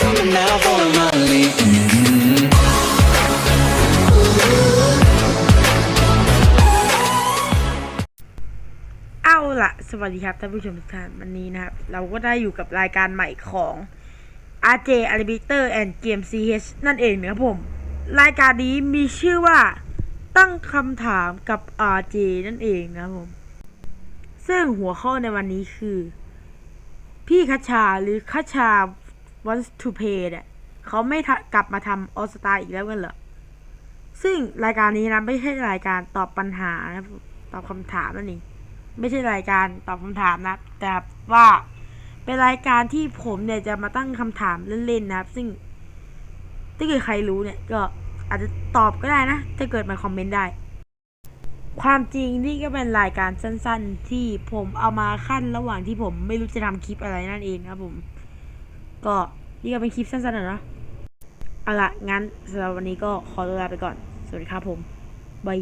Coming now for my lead. เอาละสวัสดีครับท่านผู้ชมทุกท่านวันนี้นะครับ เราก็ได้อยู่กับรายการใหม่ของ RJ a l i b i t e r and Game CH นั่นเองนะครับผม รายการนี้มีชื่อว่าตั้งคำถามกับ RJ นั่นเองนะครับผม ซึ่งหัวข้อในวันนี้คือ พี่คชาหรือคชา wants to pay เนี่ยเขาไม่กลับมาทำออสตาอีกแล้วกันเหรอ ซึ่งรายการนี้นะไม่ใช่รายการตอบปัญหานะตอบคำถามนั่นเองไม่ใช่รายการตอบคำถามนะ แต่ว่าเป็นรายการที่ผมเนี่ยจะมาตั้งคำถามเล่นๆนะครับ ซึ่งถ้าเกิดใครรู้เนี่ยก็อาจจะตอบก็ได้นะ ถ้าเกิดมาคอมเมนต์ได้ ความจริงนี่ก็เป็นรายการสั้นๆ ที่ผมเอามาขั้นระหว่างที่ผมไม่รู้จะทำคลิปอะไรนั่นเองครับผม ก็ นี่ก็เป็นคลิปสั้นๆนะเนาะเอาละงั้นสำหรับวันนี้ก็ขอตัวลาไปก่อน สวัสดีครับผมบาย